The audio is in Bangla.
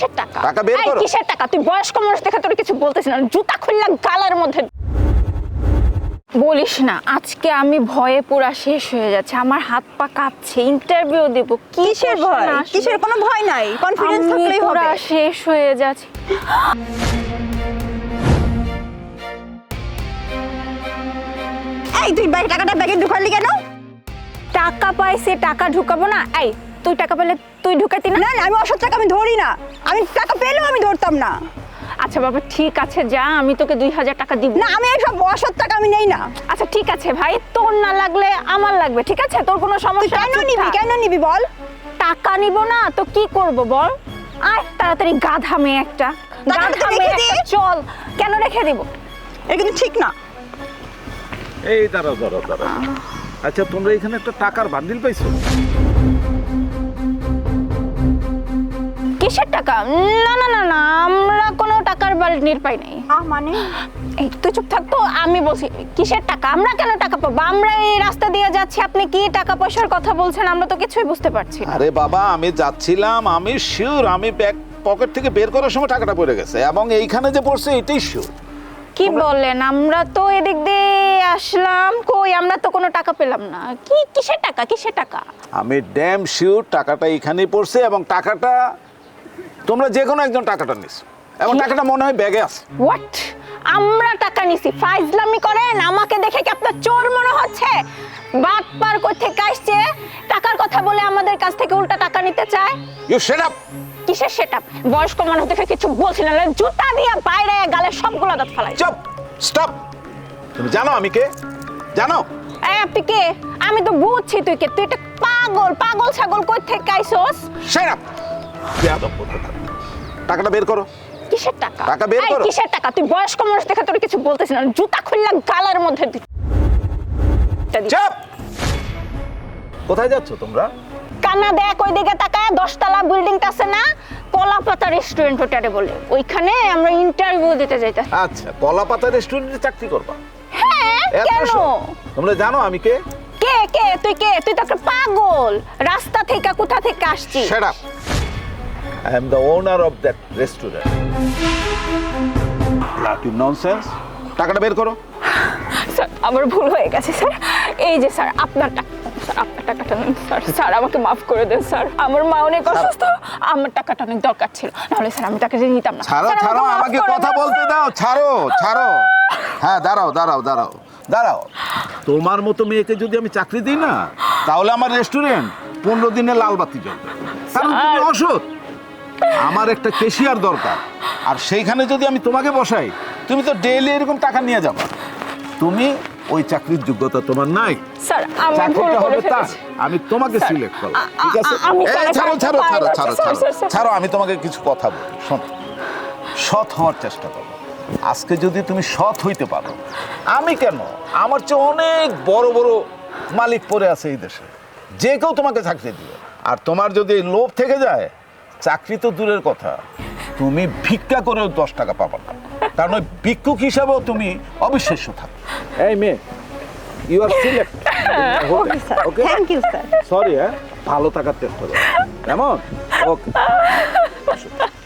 কিসের টাকা? টাকা বের করো। কিসের টাকা? তুই বয়স্ক মানুষ দেখে তোর কিছু বলতেছিস না। জুতা খুললা গালার মধ্যে বলিস না আজকে আমি ভয়ে পুরা শেষ হয়ে যাচ্ছে। আমার হাত পা কাঁপছে ইন্টারভিউ দেব। কিসের ভয়? কিসের কোনো ভয় নাই। কনফিডেন্স থাকলেই পুরা হবে। শেষ হয়ে যাচ্ছে। এই তুই ব্যাগ টাকাটা ব্যাগে ঢুকালি কেন? টাকা পাইছে টাকা ঢুকাবো না। এই তুই টাকা পেলে তুই ঢুকাতি না? না আমি অসৎ টাকা আমি ধরি না। আমি টাকা পেলেও আমি ধরতাম না। আচ্ছা বাবা ঠিক আছে যা আমি তোকে দুই হাজার টাকা দিব। না আমি এইসব অসৎ টাকা আমি নেই না। আচ্ছা ঠিক আছে ভাই তোর না লাগলে আমার লাগবে ঠিক আছে? তোর কোনো সমস্যা কেন নিবি কেন নিবি বল? টাকা নিব না তো কি করব বল? আয় তাড়াতাড়ি গাধা মেয়ে একটা গাধা মেয়ে একটা, চল। কেন রেখে দিব? এটা কিন্তু ঠিক না। এই দাঁড়াও দাঁড়াও দাঁড়াও। আচ্ছা তোমরা এখানে একটা টাকার বান্ডিল পাইছো? কিসের টাকা? না না না না আমরা কোনো টাকার বালনির পাই নাই। মানে? এই তুই চুপ থাক তো আমি বলছি কিসের টাকা? আমরা কেন টাকা পাবো? আমরা এই রাস্তা দিয়ে যাচ্ছি আপনি কি টাকা পয়সার কথা বলছেন আমরা তো কিছুই বুঝতে পারছি না। আরে বাবা আমি যাচ্ছিলাম আমি শিওর আমি ব্যাগ পকেট থেকে বের করার সময় টাকাটা পড়ে গেছে এবং এইখানে যে পড়ছে এটাই শিওর কি বলেন আমরা তো এদিক দিয়ে আসলাম কই আমরা তো কোনো টাকা পেলাম না। কি কিসের টাকা কিসের টাকা? আমি ড্যাম শিওর টাকাটা এখানেই পড়ছে এবং টাকাটা তোমরা যে কোনো একজন টাকাটা নিস। এবং টাকাটা মনে হয় ব্যাগে আছে। হোয়াট আমরা টাকা নিছি। ফাইজলামি করেন আমাকে দেখে কি আপনার চোর মনে হচ্ছে? বাট পার করতে আসছে? টাকার কথা বলে আমাদের কাছ থেকে উল্টা টাকা নিতে চায়? ইউ সেট আপ কিসের সেটা বয়স্ক মানুষ দেখে কিছু বলছি না জুতা দিয়ে বাইরে গালে সবগুলো দাঁত ফেলাই চুপ! স্টপ তুমি জানো আমি কে? জানো? এই আপনি কে? আমি তো বুঝছি তুই কে। তুই একটা পাগল পাগল ছাগল কই থেকে আইছস সেট আপ টাকাটা বের করো। কিসের টাকা? টাকা বের করো। কিসের টাকা? তুই বয়স্ক মানুষ দেখে তোর কিছু বলতেছিস না। জুতা খুললা গালার মধ্যে দি- টা চাপ! কোথায় যাচ্ছ তোমরা? কানা দেখ ওই দিকে তাকায় দশতলা বিল্ডিংটা আছে না? কলাপাতা রেস্টুরেন্ট ওটারে বলে। ওইখানে আমরা ইন্টারভিউ দিতে আচ্ছা কলাপাতা রেস্টুরেন্টে চাকরি করবা? হ্যাঁ কেন? তোমরা জানো আমি কে? কে কে? তুই কে? তুই তো একটা পাগল। রাস্তা থেকে কোথা থেকে আসছিস? Up. I am the owner of that restaurant. Latin nonsense. টাকাটা বের করো। স্যার আমার ভুল হয়ে গেছে স্যার এই যে স্যার আপনার টাকা স্যার আপনার টাকাটা নিন স্যার স্যার আমাকে মাফ করে দেন স্যার আমার মা অনেক অসুস্থ আমার টাকাটা অনেক দরকার ছিল। নাহলে স্যার আমি টাকাটা নিতাম না। ছাড়ো ছাড়ো আমাকে কথা। বলতে দাও। ছাড়ো ছাড়ো। হ্যাঁ দাঁড়াও দাঁড়াও দাঁড়াও দাঁড়াও। তোমার মতো মেয়েকে যদি আমি চাকরি দিই না তাহলে আমার রেস্টুরেন্ট পনেরো দিনে লাল বাতি জ্বলবে। কারণ তুমি। অসৎ। আমার একটা কেশিয়ার দরকার। আর সেইখানে যদি আমি তোমাকে বসাই তুমি তো ডেইলি এরকম টাকা নিয়ে যাবা। তুমি ওই চাকরির যোগ্যতা তোমার নাই। স্যার আমি ভুল করে হবে তার। ফেলেছি। আমি তোমাকে সিলেক্ট করব ঠিক আছে? এই, ছাড়ো ছাড়ো ছাড়ো ছাড়ো। ছাড়ো। ছাড়ো আমি তোমাকে কিছু কথা বলি। শোনো সৎ হওয়ার চেষ্টা করো। আজকে যদি তুমি সৎ হইতে পারো আমি কেন? আমার চেয়ে অনেক বড় বড় মালিক পড়ে আছে এই দেশে। যে কেউ তোমাকে চাকরি দিবে। আর তোমার যদি লোভ থেকে যায় চাকরি তো দূরের কথা। তুমি ভিক্ষা করেও দশ টাকা পাবো না। কারণ ওই ভিক্ষুক হিসাবেও তুমি অবিশ্বাস্য থাকো। এই মেয়ে you are select okay thank you sir sorry হ্যাঁ? ভালো থাকার চেষ্টা করো। কেমন? ওকে